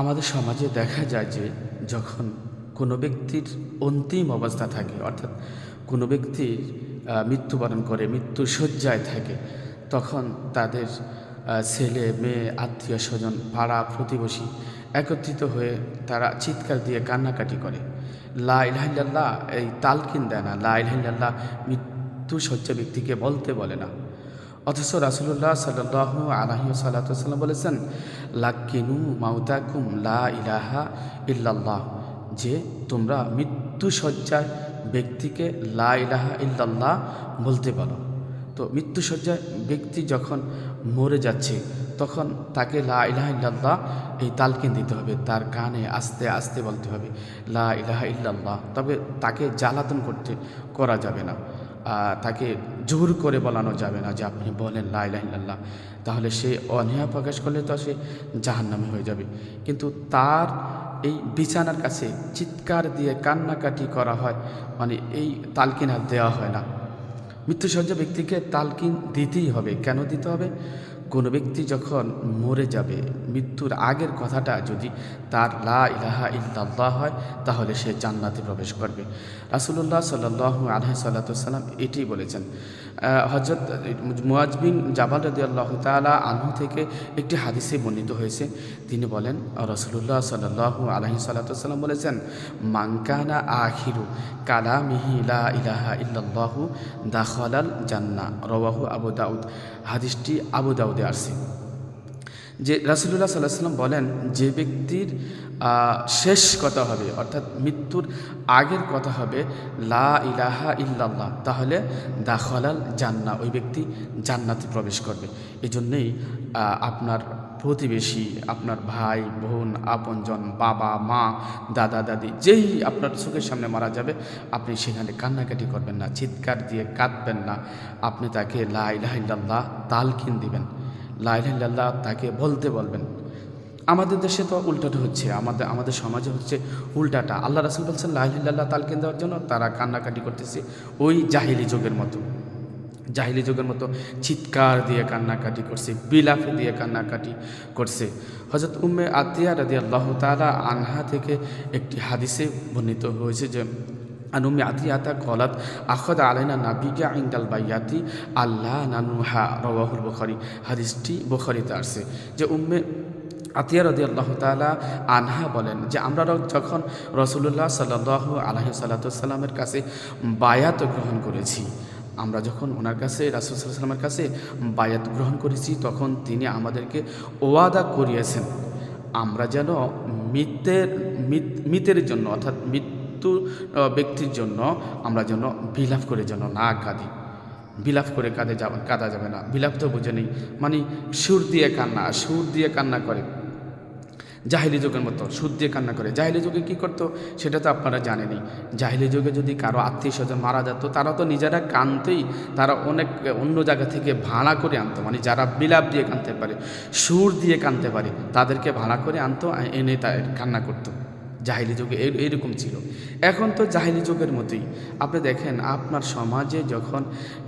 আমাদের সমাজে দেখা যায় যে যখন কোনো ব্যক্তির অন্তিম অবস্থা থাকে অর্থাৎ কোনো ব্যক্তি আহ, মৃত্যুবরণ করে মৃত্যু শয্যায় থাকে তখন তাদের ছেলে মেয়ে আত্মীয় স্বজন পাড়া প্রতিবেশী একত্রিত হয়ে তারা চিৎকার দিয়ে কান্নাকাটি করে। লা ইলাহিল্লাহ এই তালকিন দেয় না। লা ইলাহিল্লাহ মৃত্যু শয্যা ব্যক্তিকে বলতে বলে না। অথচ রাসুল্লাহ সাল্লাহ আলহি সাল্লাম বলেছেন, লাক্কিনু মাউতাকুম লা ইলাহা ইল্লাল্লাহ যে তোমরা মৃত্যু শয্যায় ব্যক্তিকে লা ইলাহা ইল্লাল্লাহ বলতে পারো তো মৃত্যু শয্যায় ব্যক্তি যখন মরে যাচ্ছে, তখন তাকে লা ইলাহা ইল্লাল্লাহ এই তালকিন দিতে হবে, তার কানে আস্তে আস্তে বলতে হবে, লা ইলাহা ইল্লাল্লাহ তবে তাকে জ্বালাতন করতে করা যাবে না। তাকে জোর করে বলানো যাবে না যে আপনি বলেন লাইলাহিল্লাহ তাহলে সে অনীহা প্রকাশ করলে তো সে জাহান্নামে হয়ে যাবে। কিন্তু তার এই বিছানার কাছে চিৎকার দিয়ে কান্নাকাটি করা হয় মানে এই তালকিন আর দেওয়া হয় না। মৃত্যুসজ্জা ব্যক্তিকে তালকিন দিতেই হবে। কেন দিতে হবে? কোনো ব্যক্তি যখন মরে যাবে, মৃত্যুর আগের কথাটা যদি তার লা ইলাহা ইল্লাল্লাহ হয়, তাহলে সে জান্নাতে প্রবেশ করবে। রাসুল্লাহ সাল্লাহ আলহ সাল্লাতাম এটি বলেছেন। হজরত মুয়াজ বিন জাবাল রদি আল্লাহ তালা আনহু থেকে একটি হাদিসে বর্ণিত হয়েছে। তিনি বলেন রসুল্লাহ সাল্লাহ আলহি সাল্লাতাম বলেছেন মাংকানা আখিরু কালা মিহি লা ইলাহা ইল্লাল্লাহু দাখলাল জান্না রওয়াহু আবু দাউদ। হাদিসটি আবু দাউদে আসি। যে রাসুলুল্লাহ সাল্লাহ সাল্লাম বলেন, যে ব্যক্তির শেষ কথা হবে, অর্থাৎ মৃত্যুর আগের কথা হবে, লা ইলাহা ইল্লাল্লাহ, তাহলে দাখলাল জান্না ওই ব্যক্তি জান্নাতে প্রবেশ করবে। এই জন্যেই আপনার প্রতিবেশী, আপনার ভাই, বোন, আপনজন, বাবা, মা, দাদা, দাদি, যেই আপনার চোখের সামনে মারা যাবে, আপনি সেখানে কান্নাকাটি করবেন না, চিৎকার দিয়ে কাঁদবেন না। আপনি তাকে লা ইলাহা ইল্লাল্লাহ তালকিন দিবেন। লাই লাইল্লাহ তাকে বলতে বলবেন। আমাদের দেশে তো উল্টাটা হচ্ছে, আমাদের আমাদের সমাজে হচ্ছে উল্টাটা। আল্লাহ রাসুল বলছেন লাইল্লাহ তালকিন দেওয়ার জন্য তারা কান্নাকাটি করতেছে ওই জাহিলি যুগের মতো। জাহিলি যুগের মতো চিৎকার দিয়ে কান্নাকাটি করছে বিলাফে দিয়ে কান্নাকাটি করছে। হজরত উম্মে আতিয়া রাদি আল্লাহ তালা আনহা থেকে একটি হাদিসে বর্ণিত হয়েছে যে আনুমি আতিয়াতা কলাত আখদ আলাইনা নাবিকা ইন্দাল বাইয়াতি আল্লাহ নানুহা রওয়াহুল বুখারি। হাদিসটি বুখারিতে আসছে যে, উম্মে আতিয়া রদি আল্লাহ তালা আনহা বলেন যে, আমরা যখন রসুল্লাহ সাল্লাহ আলহি সাল্লাতামের কাছে বায়াত গ্রহণ করেছি আমরা যখন ওনার কাছে, রাসুল সাল্লামের কাছে বায়াত গ্রহণ করেছি, তখন তিনি আমাদেরকে ওয়াদা করিয়েছেন, আমরা যেন মৃতের, মৃত- মৃতের জন্য, অর্থাৎ মৃত্যু ব্যক্তির জন্য আমরা যেন বিলাপ করে যেন না কাঁদি। বিলাপ করে কাঁদে যাবে কাঁদা যাবে না। বিলাপ তো বুঝে নেই। মানে সুর দিয়ে কান্না, সুর দিয়ে কান্না করে। জাহিলি যুগের মতো সুদ দিয়ে কান্না করে। জাহিলি যুগে কী করতো? সেটা তো আপনারা জানেনি জাহিলি যুগে যদি কারও আত্মীয় স্বজন মারা যেত, তারা তো নিজেরা কানতেই তারা অনেক অন্য জায়গা থেকে ভাড়া করে আনতো। মানে যারা বিলাপ দিয়ে কানতে পারে, সুর দিয়ে কানতে পারে, তাদেরকে ভাড়া করে আনতো, এনে তার কান্না করতো। জাহিলি যুগে, এই- এইরকম ছিল। এখন তো জাহিলি যুগের মতোই। আপনি দেখেন, আপনার সমাজে যখন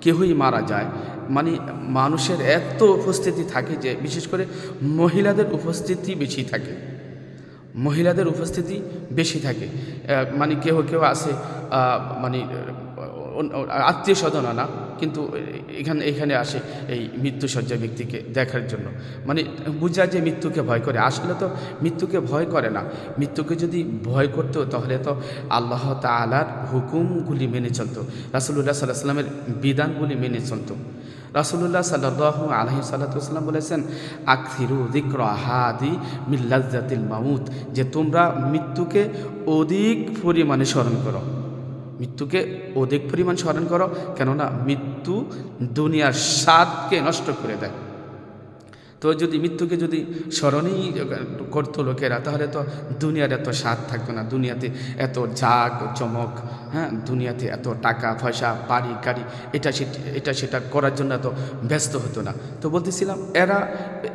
কেউই মারা যায় মানে মানুষের এত উপস্থিতি থাকে যে, বিশেষ করে মহিলাদের উপস্থিতি বেশি থাকে। মহিলাদের উপস্থিতি বেশি থাকে। মানে কেউ কেউ আসে মানে আত্মীয় স্বজন না কিন্তু এখানে এখানে আসে এই মৃত্যুসজ্জা ব্যক্তিকে দেখার জন্য। মানে বোঝা যে মৃত্যুকে ভয় করে। আসলে তো মৃত্যুকে ভয় করে না। মৃত্যুকে যদি ভয় করতো, তাহলে তো আল্লাহ তালার হুকুমগুলি মেনে চলতো। রাসুল্লাহ সাল্লাহ সাল্লামের বিধানগুলি মেনে চলতো। রাসুল্লাহ সাল্লাহ আলহি সাল্লাম বলেছেন আখিরু দিক্র হাদি মিল্লাজাতিল মামুত যে তোমরা মৃত্যুকে অধিক পরিমাণে স্মরণ করো। মৃত্যুকে অধিক পরিমাণ স্মরণ করো কেননা মৃত্যু দুনিয়ার স্বাদকে নষ্ট করে দেয়। তো যদি মৃত্যুকে যদি স্মরণেই করতো লোকেরা, তাহলে তো দুনিয়ার এত স্বাদ থাকতো না। দুনিয়াতে এত জাগ, চমক হ্যাঁ? দুনিয়াতে এত টাকা, পয়সা, বাড়ি, গাড়ি, এটা সেটা এটা সেটা করার জন্য এত ব্যস্ত হতো না। তো বলতেছিলাম, এরা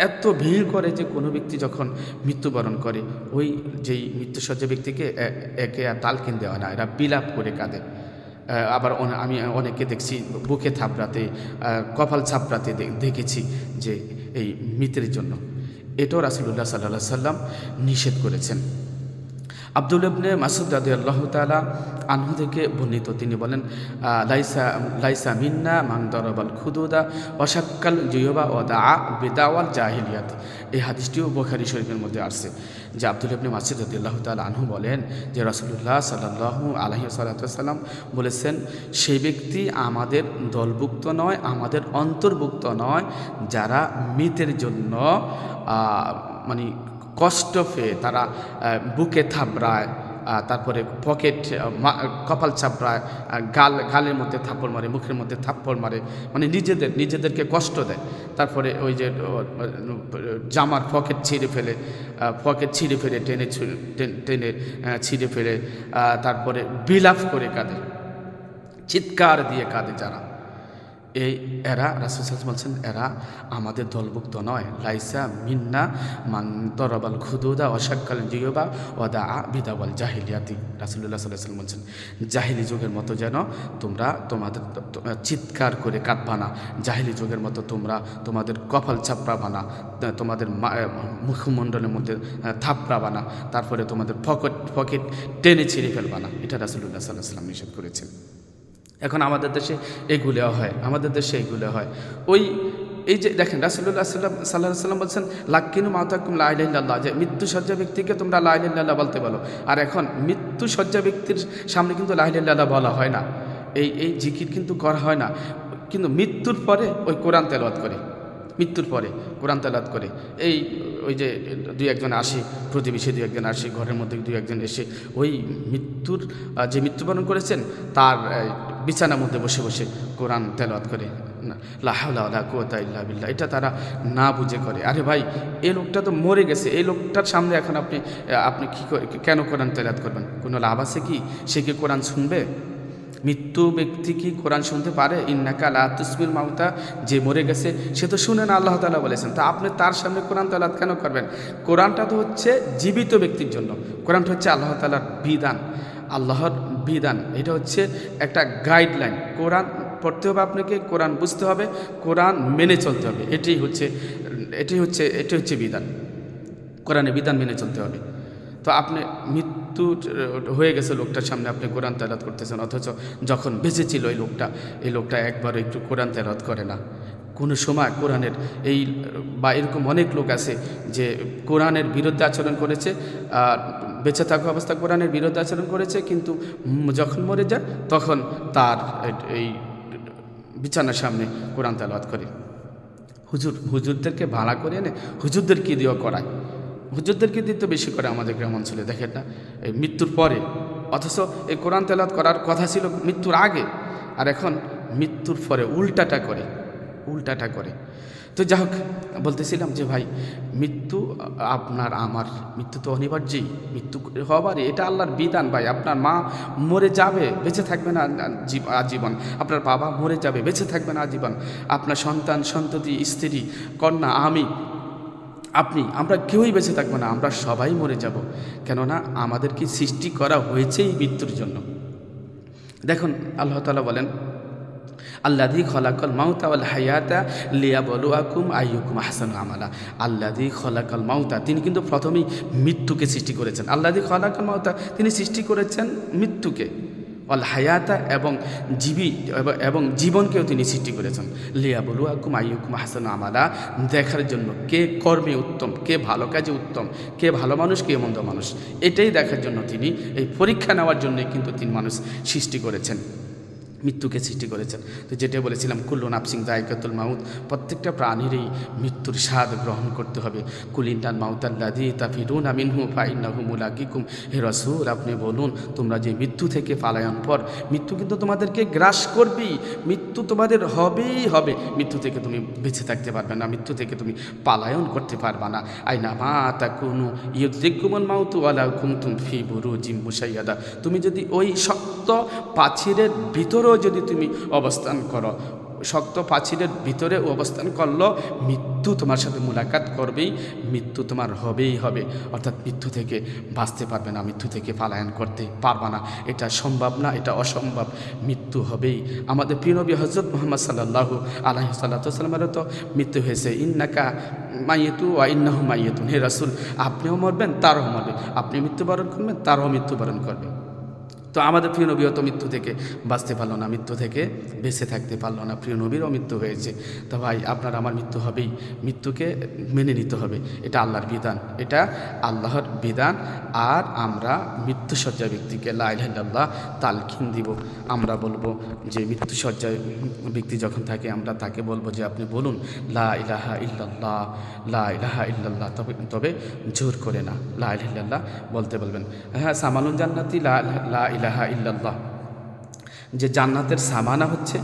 এত ভিড় করে যে কোনো ব্যক্তি যখন মৃত্যুবরণ করে, ওই যেই মৃত্যুসজ্জা ব্যক্তিকে একে আর তালকিন দেওয়া না, এরা বিলাপ করে কাঁদে। আবার আমি অনেকে দেখছি বুকে থাপড়াতে কপাল ছাপড়াতে দেখেছি যে এই মৃতের জন্য। এটাও রাসুলুল্লাহ সাল্লাহ সাল্লাম নিষেধ করেছেন। আব্দুল ইবনে মাসুদ রাদি আল্লাহ তালা আনহু থেকে বর্ণিত। তিনি বলেন লাইসা লাইসা মিন্না মাং দরবাল খুদুদা অসাক্কাল জুয়বা ও দা বেদাওয়াল জাহিলিয়াত। এই হাদিসটিও বোখারি শরীফের মধ্যে আসছে, যে আব্দুল ইবনে মাসুদ রাদি আল্লাহ তালা আনহু বলেন যে রাসুলুল্লাহ সাল্লাহু আলহি সাল্লাম বলেছেন, সেই ব্যক্তি আমাদের দলভুক্ত নয়, আমাদের অন্তর্ভুক্ত নয়, যারা মৃতের জন্য মানে কষ্ট পেয়ে তারা বুকে থাবড়ায় তারপরে পকেট কপাল চাপড়ায় গাল, গালের মধ্যে থাপ্পড় মারে, মুখের মধ্যে থাপ্পড় মারে মানে নিজেদের, নিজেদেরকে কষ্ট দেয়। তারপরে ওই যে জামার পকেট ছিঁড়ে ফেলে পকেট ছিঁড়ে ফেলে, টেনে টেনে ছিঁড়ে ফেলে তারপরে বিলাপ করে কাঁদে। চিৎকার দিয়ে কাঁদে যারা। এই এরা, রাসুল বলছেন, এরা আমাদের দলভুক্ত নয়। লাইসা মিন্না মান তরবাল খুদুদা অশাক্কাল জিওবা ওদা আ বিদাওয়াল জাহিলিয়াতি। রাসুল্লাহ সাল্লাম বলছেন, জাহিলি যুগের মতো যেন তোমরা তোমাদের চিৎকার করে কাঁদবা না। জাহিলি যুগের মতো তোমরা তোমাদের কপাল চাপড়াবা না। তোমাদের মুখমণ্ডলের মধ্যে থাপড়াবা না। তারপরে তোমাদের পকেট ফকেট টেনে ছিঁড়ে ফেলবা না। এটা রাসুল্লাহ সাল্লাহ সাল্লাম নিষেধ করেছেন। এখন আমাদের দেশে এগুলো হয়, আমাদের দেশে এগুলো হয়। ওই, এই যে দেখেন রাসুল্লাহ সাল্লাম সাল্লাহ সাল্লাম বলছেন, লাক্কিনু মাতাকুম লাইল্লাহ যে মৃত্যু সজ্জা ব্যক্তিকে তোমরা লাইল্লাহ বলতে বলো। আর এখন মৃত্যু সজ্জা ব্যক্তির সামনে কিন্তু লাইল্লাহ বলা হয় না। এই এই জিকির কিন্তু করা হয় না। কিন্তু মৃত্যুর পরে ওই কোরআন তেলাওয়াত করে। মৃত্যুর পরে কোরআন তেলাত করে। এই ওই যে দুই একজন আসে, প্রতিবেশী দুই একজন আসে, ঘরের মধ্যে দুই একজন এসে, ওই মৃত্যুর যে মৃত্যুবরণ করেছেন, তার বিছানার মধ্যে বসে বসে কোরআন তেলাওয়াত করে। লাহাউলা কুয়াতা ইল্লা বিল্লাহ, এটা তারা না বুঝে করে। আরে ভাই, এই লোকটা তো মরে গেছে, এই লোকটার সামনে এখন আপনি আপনি কী, কেন কোরআন তেলাওয়াত করবেন? কোনো লাভ আছে কি? সে কি কোরআন শুনবে? মৃত্যু ব্যক্তি কি কোরআন শুনতে পারে? ইন্নাকা লা তুসমিল মাউতা, যে মরে গেছে, সে তো শুনে না, আল্লাহ তালা বলেছেন। তা আপনি তার সামনে কোরআন তালাত কেন করবেন? কোরআনটা তো হচ্ছে জীবিত ব্যক্তির জন্য। কোরআনটা হচ্ছে আল্লাহ তালার বিধান। আল্লাহর বিধান। এটা হচ্ছে একটা গাইডলাইন। কোরআন পড়তে হবে আপনাকে, কোরআন বুঝতে হবে, কোরআন মেনে চলতে হবে। এটাই হচ্ছে এটাই হচ্ছে এটাই হচ্ছে বিধান। কোরআনে বিধান মেনে চলতে হবে। তো আপনি মৃত্যু হয়ে গেছে লোকটার সামনে। আপনি কোরআন তেলাত করতেছেন, অথচ যখন বেঁচে ছিল এই লোকটা এই লোকটা একবার একটু কোরআন তেলাত করে না। কোনো সময় কোরআনের এই, বা এরকম অনেক লোক আছে যে কোরআনের বিরুদ্ধে আচরণ করেছে, আর বেঁচে থাকা অবস্থা কোরআনের বিরুদ্ধে আচরণ করেছে, কিন্তু যখন মরে যায়, তখন তার এই বিছানার সামনে কোরআন তেলাওয়াত করে। হুজুর, হুজুরদেরকে ভাড়া করে এনে হুজুরদেরকে দিয়েও করায়? হুজুরদেরকে দিয়ে তো বেশি করে আমাদের গ্রাম অঞ্চলে, দেখেন না? এই মৃত্যুর পরে, অথচ এই কোরআন তেলাত করার কথা ছিল মৃত্যুর আগে, আর এখন মৃত্যুর পরে উল্টাটা করে উল্টাটা করে। তো যাই হোক, বলতেছিলাম যে ভাই, মৃত্যু আপনার আমার, মৃত্যু তো অনিবার্যই, মৃত্যু হবারই এটা আল্লাহর বিধান ভাই, আপনার মা মরে যাবে, বেঁচে থাকবে না জীব- আজীবন। আপনার বাবা মরে যাবে, বেঁচে থাকবে না আজীবন। আপনার সন্তান, সন্ততি, স্ত্রী, কন্যা, আমি আপনি, আমরা কেউই বেঁচে থাকব না, আমরা সবাই মরে যাব। কেননা আমাদের কি সৃষ্টি করা হয়েছে এই মৃত্যুর জন্য? দেখুন, আল্লাহ তালা বলেন আল্লাদি খলাকল মাউতা ওয়াল হায়াতা লিয়া বলুয়াকুম আইয়ুকুম আহসান আমালা। আল্লাদি খলাকল মাউতা, তিনি কিন্তু প্রথমেই মৃত্যুকে সৃষ্টি করেছেন। আল্লাদি খলাকল মাউতা, তিনি সৃষ্টি করেছেন মৃত্যুকে। অল হায়াতা এবং জীবী এবং- জীবনকেও তিনি সৃষ্টি করেছেন। লিয়া আকুম আইকুম হাসান আমালা। দেখার জন্য কে কর্মে উত্তম, কে ভালো কাজে উত্তম, কে ভালো মানুষ, কে মন্দ মানুষ, এটাই দেখার জন্য তিনি এই পরীক্ষা নেওয়ার জন্যই কিন্তু তিনি মানুষ সৃষ্টি করেছেন। মৃত্যুকে সৃষ্টি করেছেন। তো যেটা বলেছিলাম, কুল্লু নাপসিং দায়কাতুল মাউত, প্রত্যেকটা প্রাণীরই মৃত্যুর স্বাদ গ্রহণ করতে হবে। কুলিন্টান মাউতাল্লাদি তাফিরুন আমিনহু ফাইন্নাহু মুলাকিকুম। হে রসুল, আপনি বলুন, তোমরা যে মৃত্যু থেকে পালায়ন পর, মৃত্যু কিন্তু তোমাদেরকে গ্রাস করবেই, মৃত্যু তোমাদের হবেই হবে। মৃত্যু থেকে তুমি বেঁচে থাকতে পারবে না, মৃত্যু থেকে তুমি পালায়ন করতে পারবে না। আইনা মা তা কোনো ইয়ুদ্দিকুমন মাউতু আলা কুমতুম ফি বুরু জিম মুসাইয়াদা তুমি যদি ওই শক্ত পাছিরের ভিতরেও যদি তুমি অবস্থান করো, শক্ত পাছিরের ভিতরে অবস্থান করল, মৃত্যু তোমার সাথে মোলাকাত করবেই, মৃত্যু তোমার হবেই হবে। অর্থাৎ মৃত্যু থেকে বাঁচতে পারবে না, মৃত্যু থেকে পালায়ন করতে পারবে না। এটা সম্ভব না, এটা অসম্ভব, মৃত্যু হবেই। আমাদের প্রিয়নবী হজরত মোহাম্মদ সাল্লাহু আলাহি সাল্লাতামেরও তো মৃত্যু হয়েছে। ইন্নাকা মাইয়েতু ওয়া ইন্নাহু মাইয়েতুন। হে রাসুল, আপনিও মরবেন, তারও মরবে। আপনি মৃত্যুবরণ করবেন, তারও মৃত্যুবরণ করবে। তো আমাদের প্রিয় নবীও তো মৃত্যু থেকে বাঁচতে পারল না, মৃত্যু থেকে বেঁচে থাকতে পারল না। প্রিয় নবীরও মৃত্যু হয়েছে। তো ভাই, আপনার আমার মৃত্যু হবেই। মৃত্যুকে মেনে নিতে হবে। এটা আল্লাহর বিধান। এটা আল্লাহর বিধান। আর আমরা মৃত্যুসজ্জা ব্যক্তিকে লাইল্লাহ তালখিন দিব। আমরা বলব যে মৃত্যুসজ্জায় ব্যক্তি যখন থাকে, আমরা তাকে বলব যে আপনি বলুন, লা ইলাহা ইল্লাল্লাহ, লা ইল্লাল্লাহ, তবে তবে জোর করে না। লা বলতে বলবেন। হ্যাঁ সামানুল জান্নাতি, লা লা ইলাহা ইল্লাল্লাহ। যে জান্নাতের সামানা হচ্ছে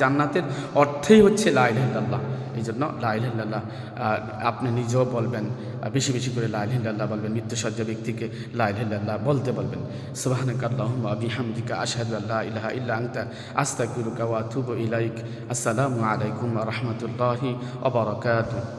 জান্নাতের অর্থেই হচ্ছে লা ইলাহা ইল্লাল্লাহ। এই জন্য লা ইলাহা ইল্লাল্লাহ আহ, আপনি নিজেও বলবেন বেশি বেশি করে লা ইলাহা ইল্লাল্লাহ বলবেন মৃত্যুসজ্জা ব্যক্তিকে লা ইলাহা ইল্লাল্লাহ বলতে বলবেন। সুবহানাকা আল্লাহুম্মা বিহামদিকা আশহাদু আল্লা ইলাহা ইল্লা আনতা আস্তাগফিরুকা ওয়া আতুবু ইলাইক। আসসালামু আলাইকুম রাহমাতুল্লাহি ওয়া বারাকাতুহু।